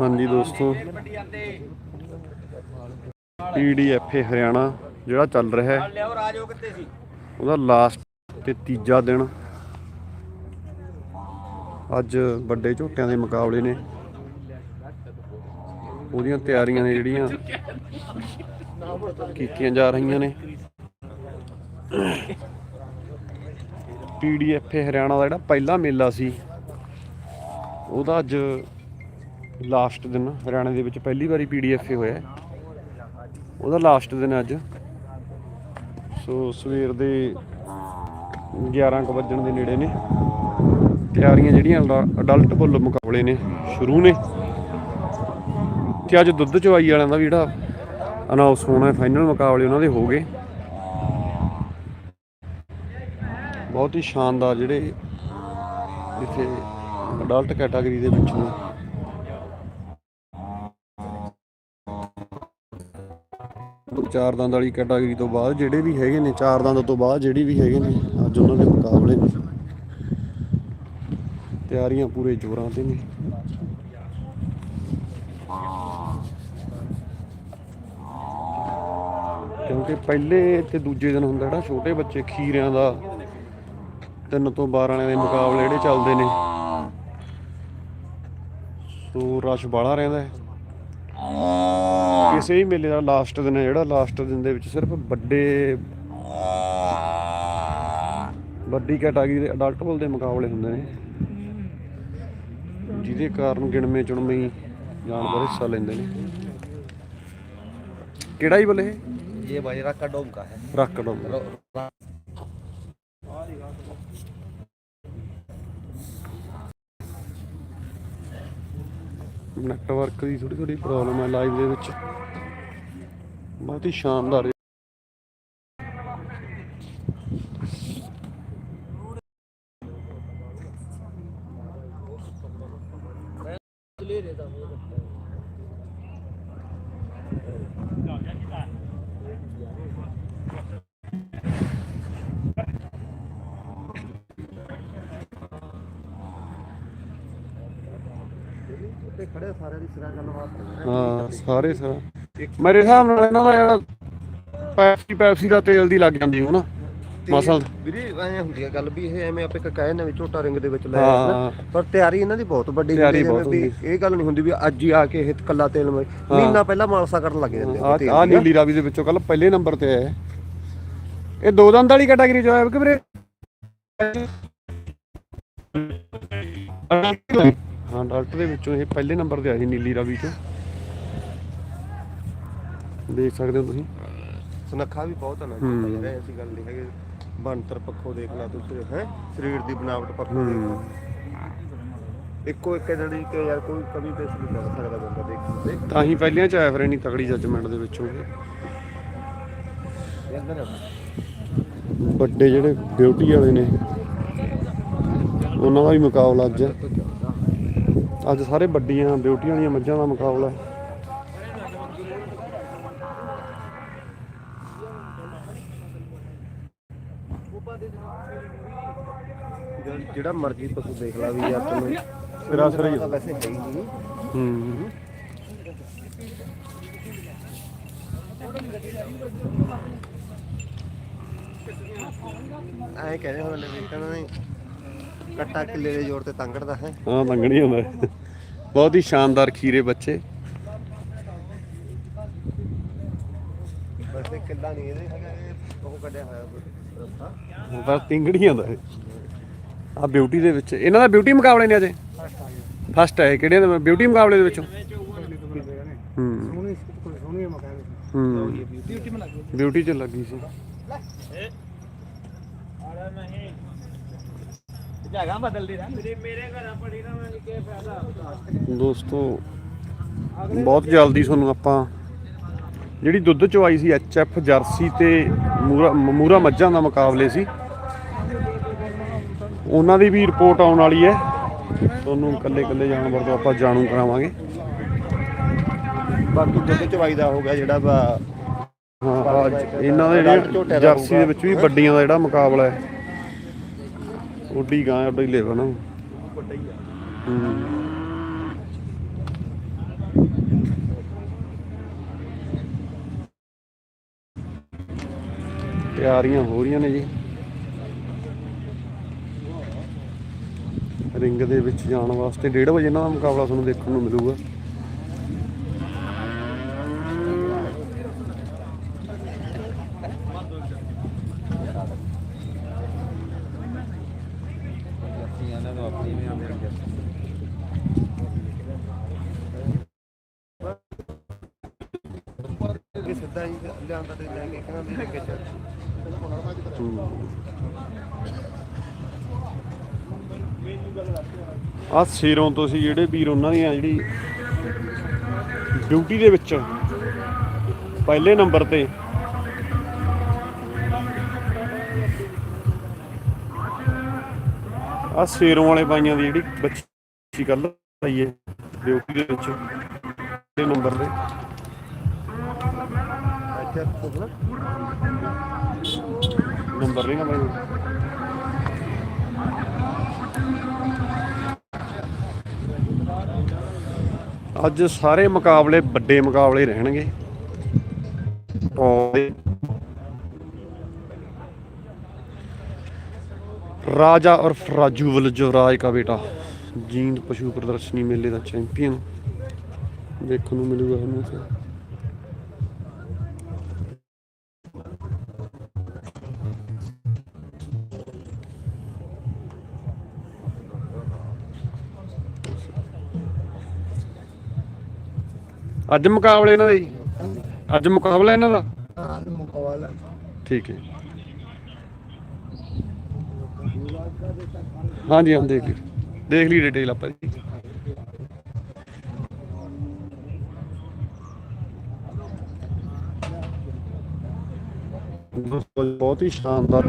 ਹਾਂਜੀ ਦੋਸਤੋ। ਪੀਡੀਐਫ ਹਰਿਆਣਾ ਜਿਹੜਾ ਚੱਲ ਰਿਹਾ ਹੈ। ਉਹਦਾ ਲਾਸਟ ਤੇ ਤੀਜਾ ਦਿਨ। ਅੱਜ ਵੱਡੇ ਝੋਟਿਆਂ ਦੇ ਮੁਕਾਬਲੇ ਨੇ। ਉਹਦੀਆਂ ਤਿਆਰੀਆਂ ਨੇ ਜਿਹੜੀਆਂ ਕੀਤੀਆਂ ਜਾ ਰਹੀਆਂ ਨੇ। ਪੀਡੀਐਫ ਹਰਿਆਣਾ ਦਾ ਜਿਹੜਾ ਪਹਿਲਾ ਮੇਲਾ ਸੀ ਉਹਦਾ ਅੱਜ ਲਾਸਟ ਦਿਨ ਹਰਿਆਣਾ ਦੇ ਵਿੱਚ ਪਹਿਲੀ ਵਾਰੀ ਪੀਡੀਐਫ ਹੋਇਆ ਉਹਦਾ ਲਾਸਟ ਦਿਨ ਅੱਜ। ਸੋ ਸਵੇਰ ਦੇ 11 ਕੁ ਵੱਜਣ ਦੇ ਨੇੜੇ ਨੇ। ਤਿਆਰੀਆਂ ਜਿਹੜੀਆਂ ਅਡਲਟ ਬੁੱਲ ਮੁਕਾਬਲੇ ਨੇ, ਸ਼ੁਰੂ ਨੇ। ਤੇ ਅੱਜ ਦੁੱਧ ਚਵਾਈ ਵਾਲਿਆਂ ਦਾ ਵੀ ਜਿਹੜਾ ਅਨਾਉਂਸ ਹੋਣਾ ਹੈ ਫਾਈਨਲ ਮੁਕਾਬਲੇ ਉਹਨਾਂ ਦੇ ਹੋ ਗਏ। ਬਹੁਤ ਹੀ ਸ਼ਾਨਦਾਰ ਜਿਹੜੇ ਇੱਥੇ ਅਡਲਟ ਕੈਟਾਗਰੀ ਦੇ ਵਿੱਚ ਨੇ। ਚਾਰ ਦੰਦ ਵਾਲੀ ਕੈਟਾਗਰੀ ਤੋਂ ਬਾਅਦ ਜਿਹੜੇ ਵੀ ਹੈਗੇ ਨੇ, ਚਾਰ ਦੰਦ ਤੋਂ ਬਾਅਦ ਜਿਹੜੀ ਵੀ ਹੈਗੇ ਨੇ, ਅੱਜ ਉਹਨਾਂ ਦੇ ਮੁਕਾਬਲੇ ਨੇ। ਤਿਆਰੀਆਂ ਪੂਰੇ ਜ਼ੋਰਾਂ ਤੇ ਨੇ। ਕਿਉਂਕਿ ਪਹਿਲੇ ਤੇ ਦੂਜੇ ਦਿਨ ਹੁੰਦਾ ਜਿਹੜਾ ਛੋਟੇ ਬੱਚੇ ਖੀਰਿਆਂ ਦਾ ਤਿੰਨ ਤੋਂ 12 ਵਾਲਿਆਂ ਦੇ ਮੁਕਾਬਲੇ ਜਿਹੜੇ ਚੱਲਦੇ ਨੇ। ਸੋ ਰਸ਼ ਬਾਲਾ ਰਹਿੰਦਾ ਹੈ। ਕਿਸੇ ਵੀ ਮੇਲੇ ਦਾ ਲਾਸਟ ਦਿਨ ਹੈ ਜਿਹੜਾ ਲਾਸਟ ਦਿਨ ਦੇ ਵਿੱਚ ਸਿਰਫ ਵੱਡੇ ਵੱਡੀ ਕੈਟਾਗਰੀ ਦੇ ਅਡਲਟ ਬੋਲ ਦੇ ਮੁਕਾਬਲੇ ਹੁੰਦੇ ਨੇ। ਜਿਹਦੇ ਕਾਰਨ ਗਿਣਵੇਂ ਚੁਣਵੇਂ ਹੀ ਜਾਨਵਰ ਹਿੱਸਾ ਲੈਂਦੇ ਨੇ। ਕਿਹੜਾ ਹੀ ਬਲੇ? ਇਹ ਭਾਈ ਰਾਕਾ ਡੋਮ ਦਾ ਹੈ। ਰਾਕਾ ਡੋਮ ਨੈਟਵਰਕ ਦੀ ਥੋੜੀ ਥੋੜੀ ਪ੍ਰੋਬਲਮ ਹੈ ਲਾਈਵ ਦੇ ਵਿੱਚ ਬਹੁਤ ਹੀ ਸ਼ਾਨਦਾਰ ਖੜੇ ਸਾਰਿਆਂ ਦੀ ਸਿਰਾ ਗੱਲਬਾਤ ਹਾਂ ਸਾਰੇ ਸਰ। ਮੇਰੇ ਹਿਸਾਬ ਨਾਲ ਇਹਨਾਂ ਦਾ ਜਿਹੜਾ ਪੈਪਸੀ ਪੈਪਸੀ ਦਾ ਤੇਲ ਦੀ ਲੱਗ ਜਾਂਦੀ ਹੋਣਾ। ਮਸਲ। ਵੀਰੇ ਐ ਹੁੰਦੀ ਹੈ ਗੱਲ ਵੀ ਇਹ ਐਵੇਂ ਆਪੇ ਕਹੇ ਨੇ ਵੀ ਝੋਟਾ ਰਿੰਗ ਦੇ ਵਿੱਚ ਲੈ ਨਾ, ਪਰ ਤਿਆਰੀ ਇਹਨਾਂ ਦੀ ਬਹੁਤ ਵੱਡੀ ਹੁੰਦੀ ਹੈ, ਵੀ ਇਹ ਗੱਲ ਨਹੀਂ ਹੁੰਦੀ ਵੀ ਅੱਜ ਹੀ ਆ ਕੇ ਇਹ ਕੱਲਾ ਤੇਲ ਮਹੀਨਾ ਪਹਿਲਾਂ ਮਾਲਸਾ ਕਰਨ ਲੱਗ ਜਾਂਦੇ ਆ ਆ ਆ। ਨੀਲੀ ਰਾਵੀ ਦੇ ਵਿੱਚੋਂ ਕੱਲ ਪਹਿਲੇ ਨੰਬਰ ਤੇ ਆਇਆ। ਇਹ ਦੋ ਦੰਦ ਵਾਲੀ ਕੈਟਾਗਰੀ ਚ ਆਇਆ ਕਿ ਵੀਰੇ? ਹਾਂ ਡਾਕਟਰ ਦੇ ਵਿੱਚੋਂ ਇਹ ਪਹਿਲੇ ਨੰਬਰ ਤੇ ਆਇਆ ਸੀ ਨੀਲੀ ਰਾਵੀ ਚੋਂ। ਦੇਖ ਸਕਦੇ ਹੋ ਤੁਸੀਂ। ਸੁਨੱਖਾ ਵੀ ਬਹੁਤ ਆ ਨਾ ਹੂੰ। ਯਾਰ ਐਸੀ ਗੱਲ ਨਹੀਂ ਹੈਗੀ ਬਣਤਰ ਪੱਖੋਂ ਦੇਖ ਲਾ ਤੁਸੀਂ ਹੈ? ਸਰੀਰ ਦੀ ਬਣਾਵਟ ਪੱਖੋਂ ਦੇਖ ਲਾ। ਇੱਕੋ ਇੱਕ ਜਣੀ ਕਿ ਯਾਰ ਕੋਈ ਕਮੀ ਪੇਸ਼ ਨਹੀਂ ਕਰ ਸਕਦਾ ਬੰਦਾ ਦੇਖ ਦੇਖ। ਤਾਂ ਹੀ ਪਹਿਲਿਆਂ ਚ ਆਇਆ ਫਿਰ ਇੰਨੀ ਤਕੜੀ ਜੱਜਮੈਂਟ ਦੇ ਵਿੱਚੋਂ। ਵੱਡੇ ਜਿਹੜੇ ਬਿਊਟੀ ਵਾਲੇ ਨੇ ਉਹਨਾਂ ਦਾ ਵੀ ਮੁਕਾਬਲਾ ਅੱਜ। ਹੈ। ਅੱਜ ਸਾਰੇ ਵੱਡੀਆਂ ਬਿਊਟੀ ਵਾਲੀਆਂ ਮੱਝਾਂ ਦਾ ਮੁਕਾਬਲਾ ਹੈ। ਜਿਹੜਾ- ਮਰਜ਼ੀ ਪਸ਼ੂ ਦੇਖ ਲਾ ਵੀ ਯਾਰ ਤੈਨੂੰ ਸਿਰਾ ਸਿਰਾ ਹੀ ਵੈਸੇ ਹੈ ਹੀ ਨਹੀਂ। ਹੂੰ। ਐਂ ਕਹਿੰਦੇ ਹੁੰਦੇ ਨੇ ਵੀ ਕਹਿੰਦੇ ਨੇ ਕੱਟਾ ਕਿੱਲੇ ਦੇ ਜ਼ੋਰ ਤੇ ਤੰਗੜਦਾ ਹੈ। ਹਾਂ ਲੰਗਣੀ ਹੁੰਦਾ ਬਹੁਤ ਹੀ ਸ਼ਾਨਦਾਰ ਖੀਰੇ ਬੱਚੇ। ਬਸ ਇਹ ਕਿੱਲਾ ਨਹੀਂ ਇਹਦੇ ਆ ਬਿਊਟੀ ਦੇ ਵਿੱਚ ਇਹਨਾਂ ਦਾ ਬਿਊਟੀ ਮੁਕਾਬਲੇ ਨੇ ਅਜੇ? ਫਸਟ ਹੈ ਕਿਹੜੇ ਦਾ? ਬਿਊਟੀ ਮੁਕਾਬਲੇ ਦੇ ਵਿੱਚੋਂ? ਹੂੰ। ਬਿਊਟੀ ਚ ਲੱਗੀ ਸੀ। ਦੋਸਤੋ ਬਹੁਤ ਜਲਦੀ ਤੁਹਾਨੂੰ ਆਪਾਂ ਜਿਹੜੀ ਦੁੱਧ ਚਵਾਈ ਸੀ ਐਚ ਐਫ ਜਰਸੀ ਤੇ ਮੂਰਾ ਮੂਰਾ ਮੱਝਾਂ ਦਾ ਮੁਕਾਬਲੇ ਸੀ। ਉਹਨਾਂ ਦੀ ਵੀ ਰਿਪੋਰਟ ਆਉਣ ਵਾਲੀ ਹੈ। ਤੁਹਾਨੂੰ ਕੱਲੇ ਕੱਲੇ ਜਾਨਵਰ ਤੋਂ ਆਪਾਂ ਜਾਣੂ ਕਰਾਵਾਂਗੇ। ਬਾਕੀ ਦੁੱਧ ਚਵਾਈ ਦਾ ਹੋ ਗਿਆ ਜਿਹੜਾ ਹਾਂ ਇਹਨਾਂ ਦੇ ਜਰਸੀ ਦੇ ਵਿੱਚ ਵੀ ਵੱਡੀਆਂ ਦਾ ਜਿਹੜਾ ਮੁਕਾਬਲਾ ਹੈ। ਉੱਡੀ ਗਾਂ, ਉੱਡੀ ਲੇਵਾ ਨਾ। ਤਿਆਰੀਆਂ ਹੋ ਰਹੀਆਂ ਨੇ ਜੀ। ਰਿੰਗ ਦੇ ਵਿੱਚ ਜਾਣ ਵਾਸਤੇ 1:30 ਵਜੇ ਇਹਨਾਂ ਮੁਕਾਬਲਾ ਤੁਹਾਨੂੰ ਦੇਖਣ ਨੂੰ ਮਿਲੂਗਾ। ਇਹਨਾਂ ਨੂੰ ਆਪਣੀ ਵੀ ਆਉਂਦੇ ਨੇ ਇਹ ਸਿੱਧਾ ਹੀ ਲਿਆਂਦਾ ਤੇ ਲੈ ਕੇ ਕਹਿੰਦਾ ਵੀ ਅੱਗੇ ਚੱਲ। ਆ ਸਿਰੋਂ ਤੁਸੀਂ ਜਿਹੜੇ ਵੀਰ ਉਹਨਾਂ ਦੀਆਂ ਜਿਹੜੀ ਡਿਊਟੀ ਦੇ ਵਿੱਚ ਪਹਿਲੇ ਨੰਬਰ ਤੇ। ਆ ਸਿਰੋਂ ਵਾਲੇ ਬਾਈਆਂ ਦੀ ਜਿਹੜੀ ਬੱਚੀ ਕੱਲ ਆਈ ਹੈ, ਡਿਊਟੀ ਦੇ ਵਿੱਚ ਪਹਿਲੇ ਨੰਬਰ ਤੇ। ਨੰਬਰ ਨਹੀਂ ਨਾ ਬਾਈ। ਅੱਜ ਸਾਰੇ ਮੁਕਾਬਲੇ ਵੱਡੇ ਮੁਕਾਬਲੇ ਰਹਿਣਗੇ। ਔਰ ਰਾਜਾ और राजू जो राज का बेटा जींद पशु प्रदर्शनी मेले ਦਾ ਚੈਂਪੀਅਨ ਦੇਖਣ ਨੂੰ ਮਿਲੂਗਾ ਤੁਹਾਨੂੰ ਇੱਥੇ ਅੱਜ ਮੁਕਾਬਲੇ ਇਹਨਾਂ ਦੇ ਜੀ? ਅੱਜ ਮੁਕਾਬਲਾ ਇਹਨਾਂ ਦਾ ਹਾਂ ਮੁਕਾਬਲਾ ਠੀਕ ਹੈ ਹਾਂਜੀ ਹਾਂ ਦੇਖ ਲਈ। ਦੇਖ ਲਈ ਡਿਟੇਲ ਆਪਾਂ ਜੀ। ਬਹੁਤ ਹੀ ਸ਼ਾਨਦਾਰ।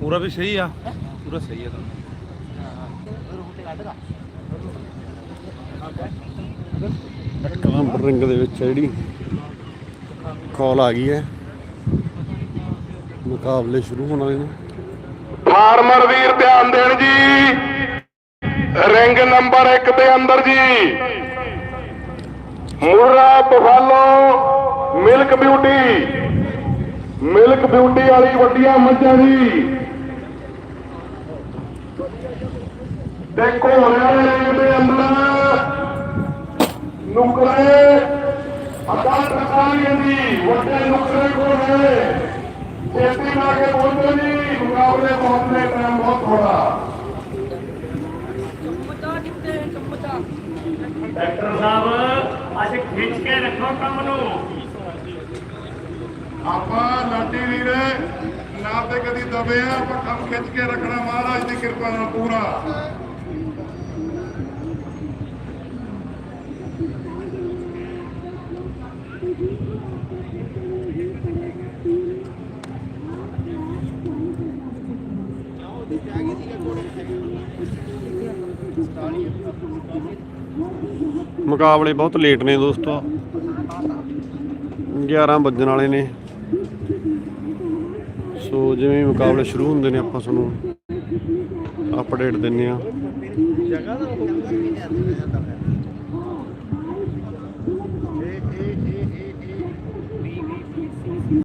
ਪੂਰਾ ਵੀ ਸਹੀ ਆ? ਪੂਰਾ ਸਹੀ ਆ ਤਾਂ ਕਲਮ ਰਿੰਗ ਦੇ ਵਿੱਚ ਜਿਹੜੀ। ਕਾਲ ਆ ਗਈ ਹੈ। ਮੁਕਾਬਲੇ ਸ਼ੁਰੂ ਹੋਣ ਵਾਲੇ ਨੇ। ਫਾਰਮਰ ਵੀਰ ਧਿਆਨ ਦੇਣ ਜੀ। ਰਿੰਗ ਨੰਬਰ 1 ਦੇ ਅੰਦਰ ਜੀ। Murrah buffalo milk beauty. Milk beauty ਵਾਲੀ ਵੱਡੀਆਂ ਮੱਝਾਂ ਜੀ। ਦੇਖੋ ਹਰਿਆਣੇ ਦੇ ਅੰਦਰ ਨੁਕਰੇ ਅਦਾ ਟਕਾਲੀਆਂ ਜੀ ਵੱਡੇ ਨੁਕਰੇ ਕੋਲ ਹੈ ਛੇਤੀ ਲਾ ਕੇ ਬੋਲੋ ਜੀ ਮੁਕਾਬਲੇ ਬਹੁਤ ਨੇ ਟਾਈਮ ਬਹੁਤ ਥੋੜਾ ਡਾਕਟਰ ਸਾਹਿਬ ਅੱਜ ਖਿੱਚ ਕੇ ਰੱਖੋ ਕੰਮ ਨੂੰ। ਆਪਾਂ ਲਾਡੀ ਵੀਰ, ਨਾ ਤੇ ਕਦੀ ਦਬੇ ਆ ਆਪਾਂ ਕੰਮ ਖਿੱਚ ਕੇ ਰੱਖਣਾ ਮਹਾਰਾਜ ਦੀ ਕਿਰਪਾ ਨਾਲ ਪੂਰਾ। ਮੁਕਾਬਲੇ ਬਹੁਤ ਲੇਟ ਨੇ ਦੋਸਤੋ। 11 ਵੱਜਣ ਵਾਲੇ ਨੇ। ਸੋ ਜਿਵੇਂ ਮੁਕਾਬਲੇ ਸ਼ੁਰੂ ਹੁੰਦੇ ਨੇ, ਆਪਾਂ ਤੁਹਾਨੂੰ ਅਪਡੇਟ ਦਿੰਨੇ ਆ ਜਗ੍ਹਾ ਦਾ